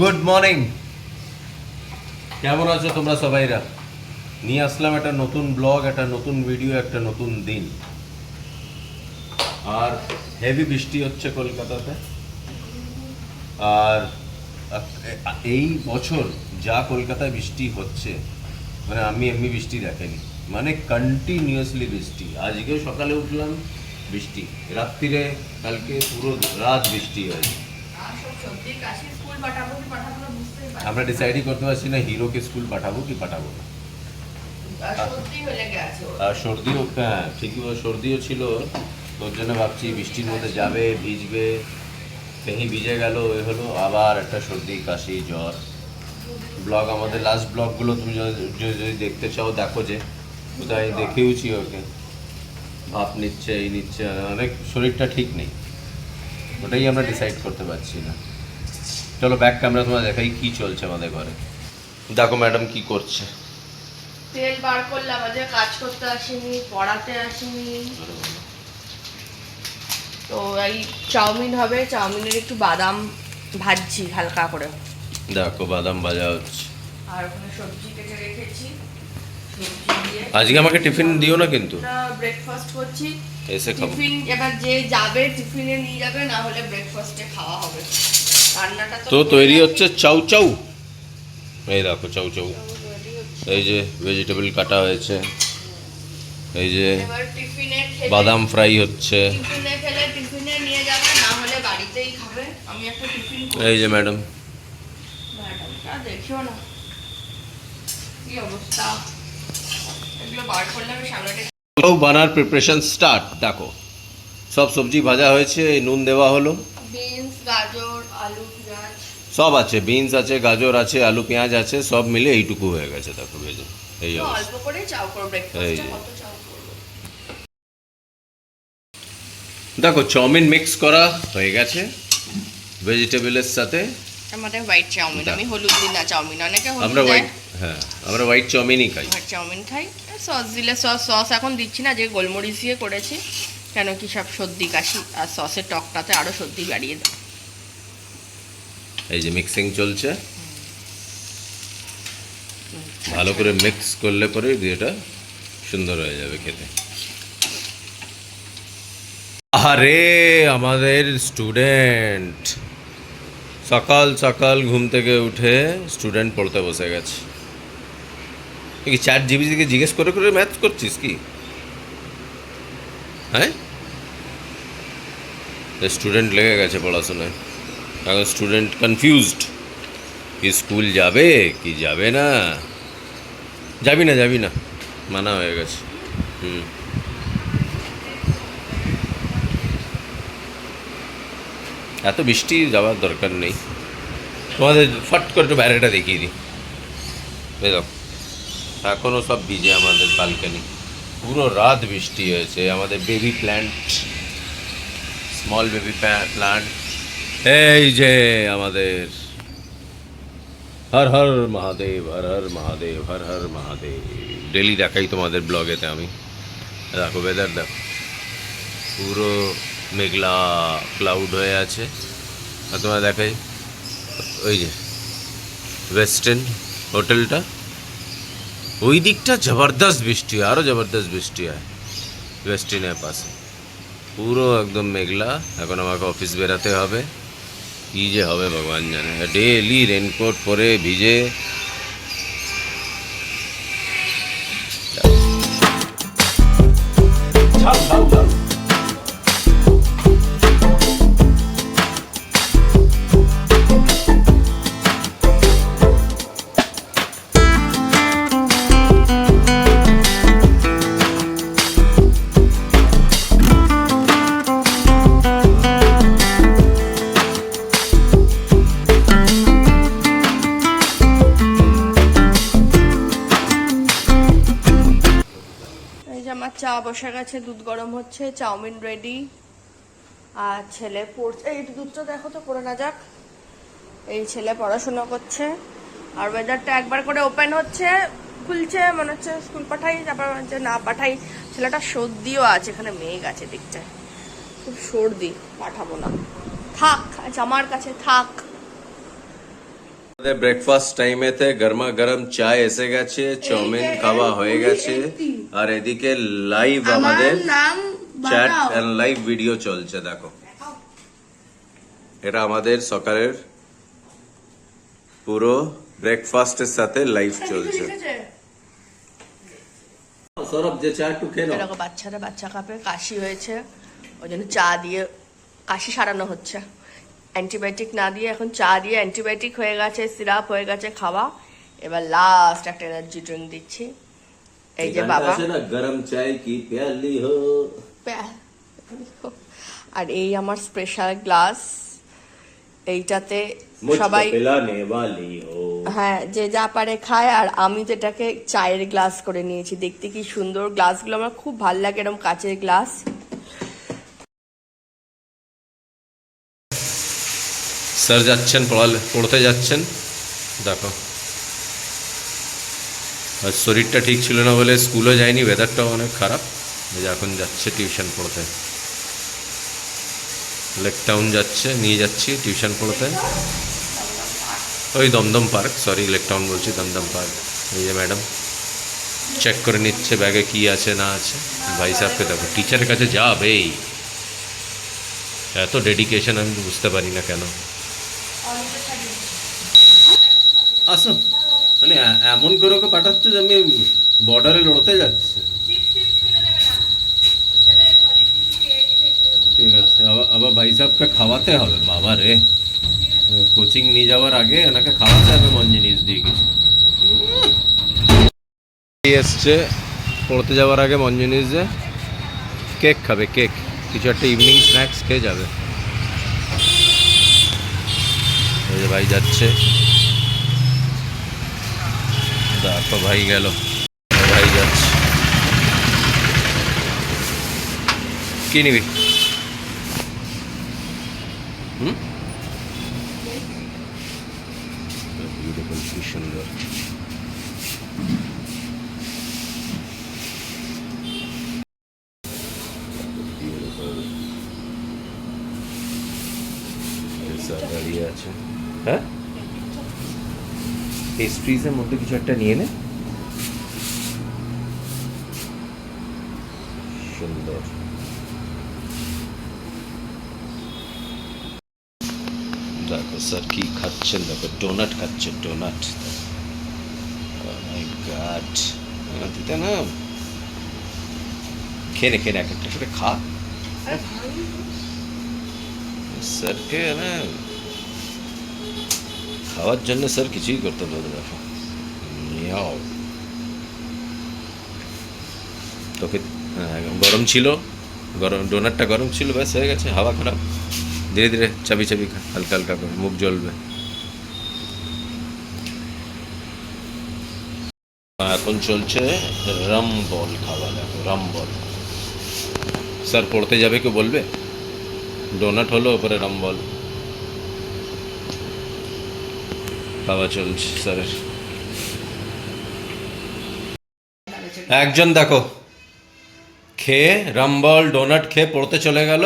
Good morning কেমন আছো তোমরা সবাইরা? নিয়ে আসলাম একটা নতুন ব্লগ, একটা নতুন ভিডিও একটা নতুন দিন। আর হেভি বৃষ্টি হচ্ছে কলকাতাতে। আর এই বছর যা কলকাতায় বৃষ্টি হচ্ছে মানে আমি এমনি বৃষ্টি দেখেনি মানে কন্টিনিউয়াসলি বৃষ্টি। আজকেও সকালে উঠলাম, বৃষ্টি। রাত্রিরে কালকে পুরো রাত বৃষ্টি হয়েছে। আমরা ডিসাইডই করতে পারছি না হিরোকে স্কুল পাঠাবো কি পাঠাবো না। সর্দিও হ্যাঁ ঠিকই সর্দিও ছিল। তোর জন্য ভাবছি বৃষ্টির মধ্যে যাবে ভিজবে। কেহি ভিজে গেল এ হলো আবার একটা সর্দি কাশি জ্বর। ব্লগ আমাদের লাস্ট ব্লগগুলো তুমি যদি দেখতে চাও দেখো যে। কোথায় দেখেওছি ওকে। ভাপ নিচ্ছে এই নিচ্ছে অনেক শরীরটা ঠিক নেই। ওটাই আমরা ডিসাইড করতে পারছি না। চলো ব্যাক ক্যামেরা তোমার দেখাই কি চলছে আমাদের ঘরে। দেখো ম্যাডাম কি করছে। তেল বার করলাম আজকে কাজ করতে আসিনি পড়াতে আসিনি। তো এই চাউমিন হবে চাউমিনের একটু বাদাম ভাজছি হালকা করে। দেখো বাদাম ভাজা হচ্ছে। আর ওখানে সবজি কেটে রেখেছি আজকে আমাকে টিফিন দিও না কিন্তু। ব্রেকফাস্ট করছি। এসে খাব। টিফিন এবার যে যাবে টিফিনে নিয়ে যাবে না হলে ব্রেকফাস্টে খাওয়া হবে। তো তৈরি হচ্ছে চাউ চাউ। এই দেখো চাউ চাউ। এই যে ভেজিটেবল কাটা হয়েছে। এই যে বাদাম ফ্রাই হচ্ছে। এই যে ম্যাডাম বানার প্রিপারেশন স্টার্ট দেখো। সব সবজি ভাজা হয়েছে এই নুন দেওয়া হলো। বিনস গাজর সব আছে বিনস আছে গাজর আছে আলু পেঁয়াজ আছে সব মিলে এইটুকু হয়ে গেছে দেখো ভেজে। এই অল্প করে চাও এই। দেখো চাউমিন মিক্স করা হয়ে গেছে ভেজিটেবলের সাথে। আমাদের হোয়াইট চাউমিন আমি হলুদ দিন না চাউমিন অনেকে আমরা হলুদ দেয়। হোয়াইট হ্যাঁ আমরা হোয়াইট চাউমিনই খাই। হোয়াইট চাউমিন খাই। সস দিলে সস সস এখন দিচ্ছি না যে গোলমরিচ দিয়ে করেছি কেন কি সব সর্দি কাশি আর সসের টকটাতে আরও সর্দি বাড়িয়ে দেয়। এই যে মিক্সিং চলছে। ভালো করে মিক্স করলে পরে এটা সুন্দর হয়ে যাবে খেতে। আরে আমাদের স্টুডেন্ট সকাল সকাল ঘুম থেকে উঠে স্টুডেন্ট পড়তে বসে গেছে। কি চার জিবি থেকে জিজ্ঞেস করে করে ম্যাথ করছিস কি? হ্যাঁ? স্টুডেন্ট লেগে গেছে পড়াশোনায়। এখন স্টুডেন্ট কনফিউজড কি স্কুল যাবে, কি যাবে না? যাবি না যাবি না। মানা হয়ে গেছে। হুম। এত বৃষ্টি যাওয়ার দরকার নেই। তোমাদের ফট করে একটু বাইরেটা দেখিয়ে দিই। দেখো এখনও সব ভিজে আমাদের বালকানি পুরো রাত বৃষ্টি হয়েছে। আমাদের baby plant small baby plant এই যে আমাদের হর হর মহাদেব, হর হর মহাদেব, হর হর মহাদেব। ডেলি দেখাই তোমাদের ব্লগেতে আমি। দেখো ওয়েদার দেখো। পুরো মেঘলা ক্লাউড হয়ে আছে। আর তোমার দেখাই, ওই যে ওয়েস্টার্ন হোটেলটা ওই দিকটা জবরদস্ত বৃষ্টি হয় আরও জবরদস্ত বৃষ্টি হয় ওয়েস্টার্নের পাশে। পুরো একদম মেঘলা। এখন আমাকে অফিস বেরাতে হবে। কী যে হবে ভগবান জানে। ডেলি রেনকোট পরে ভিজে। এই আমার গেছে দুধ গরম হচ্ছে, চাউমিন রেডি আর ছেলে পড়ছে এই দুধটা দেখো তো, পড়ে না যাক। এই ছেলে পড়াশোনা করছে। আর ওয়েদারটা একবার করে ওপেন হচ্ছে, খুলছে, মনে হচ্ছে স্কুল পাঠাই, তারপর হচ্ছে না পাঠাই। ছেলেটা সর্দিও আছে, এখানে মেঘ আছে দিকটায় খুব সর্দি, পাঠাবো না। থাক আচ্ছা আমার কাছে থাক। আমাদের ব্রেকফাস্ট টাইমেতে গরমা গরম চা এসে গেছে চাউমিন খাওয়া হয়ে গেছে। আর এদিকে লাইভ আমাদের চ্যাট এন্ড লাইভ ভিডিও চলছে দেখো। এটা আমাদের সকালের পুরো ব্রেকফাস্টের সাথে লাইভ চলছে। সৌরভ যে চা একটু এরকম বাচ্চারা বাচ্চা কাপে কাশি হয়েছে ওই জন্য চা দিয়ে কাশি সারানো হচ্ছে। অ্যান্টিবায়োটিক না দিয়ে এখন চা দিয়ে অ্যান্টিবায়োটিক হয়ে গেছে সিরাপ হয়ে গেছে খাওয়া। এবার লাস্ট একটা এনার্জি ড্রিঙ্ক দিচ্ছি। এই যে বাবা। গরম চাই কি প্যালি হো? আর এই আমার স্পেশাল গ্লাস এইটাতে সবাই হ্যাঁ যে যা পারে খায়। আর আমি যেটাকে চায়ের গ্লাস করে নিয়েছি। দেখতে কি সুন্দর গ্লাসগুলো আমার খুব ভালো লাগে এরকম কাচের গ্লাস স্যার যাচ্ছেন, পড়ালে, পড়তে যাচ্ছেন। দেখো। আর শরীরটা ঠিক ছিল না বলে স্কুলে যায়নি ওয়েদারটাও অনেক খারাপ। এখন যাচ্ছে টিউশন পড়তে। লেক টাউন যাচ্ছে, নিয়ে যাচ্ছি টিউশন পড়তে। ওই Dumdum park sorry Lake Town বলছি, দমদম পার্ক। এই যে ম্যাডাম চেক করে নিচ্ছে ব্যাগে কি আছে, না আছে। ভাই সাহেবকে দেখো টিচারের কাছে যাবেই। এত ডেডিকেশন আমি বুঝতে পারি না কেন। আসো মানে এমন করে ওকে পাঠাচ্ছ যে আমি বর্ডারে লড়তে যাচ্ছি। ঠিক আছে, আবার ভাই সাহেবকে খাওয়াতে হবে। বাবা রে। কোচিং নিয়ে যাওয়ার আগে এনাকে খাওয়াতে হবে মন জিনিস দিয়ে কিছু। এসছে, পড়তে যাওয়ার আগে মন জিনিস যে কেক খাবে, কেক। কিছু একটা ইভিনিং স্ন্যাক্স খেয়ে যাবে এই যে ভাই যাচ্ছে। ভাই গেল। ভাই যাচ্ছে। কি নিবি? দাঁড়িয়ে আছে হ্যাঁ? পেস্ট্রিজের মধ্যে কিছু একটা নিয়ে নে। সুন্দর। দেখো স্যার কি খাচ্ছেন দেখো ডোনাট খাচ্ছেন ডোনাট। মাই গড দিতে না? খেয়ে নে খেয়ে এক একটা করে খা। স্যারকে না খাওয়ার জন্য স্যার কিছুই করতে পারবে দেখো মিয়াও তোকে গরম ছিল, গরম ডোনারটা গরম ছিল, ব্যাস, হয়ে গেছে, হাওয়া খারাপ। ধীরে ধীরে চাবি চাবি হালকা হালকা করে, মুখ জ্বলবে। এখন চলছে রাম বল খাওয়া, দেখো রাম বল স্যার, পড়তে যাবে কেউ বলবে? ডোনাট হলো ওপরে রাম বল খাওয়া চলছে স্যারের একজন দেখো, খেয়ে রামবল ডোনাট খেয়ে পড়তে চলে গেল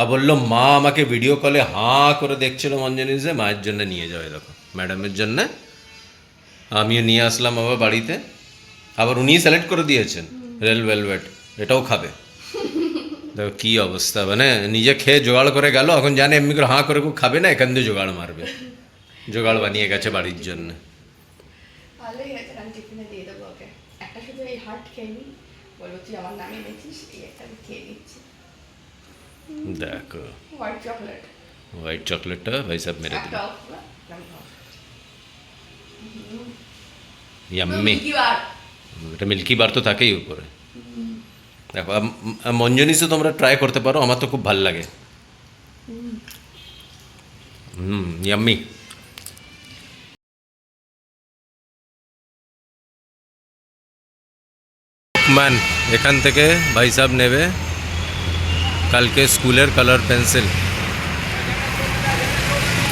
আর বলল, মা আমাকে ভিডিও কলে হাঁ করে দেখছিল মঞ্জনিসে মায়ের জন্য নিয়ে যাবে দেখো ম্যাডামের জন্য। আমিও নিয়ে আসলাম আবার বাড়িতে। আবার উনি সিলেক্ট করে দিয়েছেন, রেল ভেলভেট এটাও খাবে। দেখো কী অবস্থা মানে নিজে খেয়ে জোগাড় করে গেল, এখন জানে এমনি করে হাঁ করে খাবে না, এখান দিয়ে জোগাড় মারবে। জোগাড় বানিয়ে গেছে বাড়ির জন্য। ভালোই হয়েছে আমি টিফিনে দিয়ে দেবো ওকে। একটা শুধু এই হার্ট খেয়ে নি। বলব তুই আমার নামে এনেছিস এই একটা আমি খেয়ে নিচ্ছি। দেখো। হোয়াইট চকলেট হোয়াইট চকলেটটা ভাই সাহেব মেরে দিল। ইয়াম্মি এটা মিল্কি বার তো থাকেই উপরে। দেখো মঞ্জনিসও তোমরা ট্রাই করতে পারো আমার তো খুব ভালো লাগে। হুম। ইয়াম্মি ম্যান এখান থেকে ভাই সাহেব নেবে। কালকে স্কুলের কালার পেন্সিল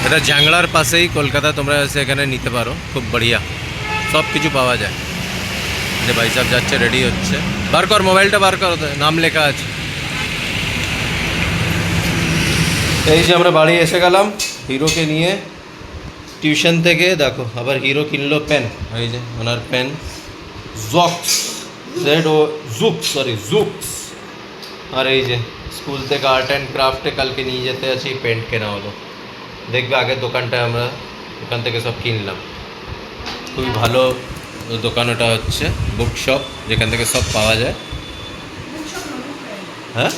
এটা জাংলার পাশেই কলকাতা, তোমরা এসে এখানে নিতে পারো, খুব বড়িয়া। সব কিছু পাওয়া যায়। যে ভাই সাহেব যাচ্ছে রেডি হচ্ছে। বার কর মোবাইলটা বার কর নাম লেখা আছে। এই যে আমরা বাড়ি এসে গেলাম, হিরোকে নিয়ে। টিউশন থেকে, দেখো, আবার হিরো কিনলো পেন এই যে, ওনার পেন জক্স জেড ও জুক সরি জুকস আর এই যে স্কুল থেকে আর্ট অ্যান্ড ক্রাফটে কালকে নিয়ে যেতে আছি পেন্ট কেনা হলো দেখবে আগের দোকানটায় আমরা ওখান থেকে সব কিনলাম খুবই ভালো দোকান ওটা হচ্ছে বুক শপ যেখান থেকে সব পাওয়া যায় হ্যাঁ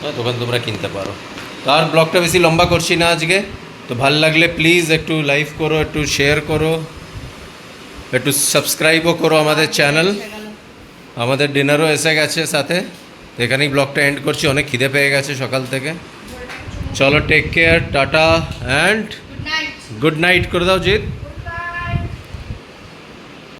হ্যাঁ দোকান তোমরা কিনতে পারো তো আর ব্লগটা বেশি লম্বা করছি না আজকে তো ভালো লাগলে প্লিজ একটু লাইক করো একটু শেয়ার করো একটু সাবস্ক্রাইবও করো আমাদের চ্যানেল আমাদের ডিনারও এসে গেছে সাথে। এখানেই ব্লগটা এন্ড করছি অনেক খিদে পেয়ে গেছে সকাল থেকে। চলো take care tata and good night করে দাও জিৎ।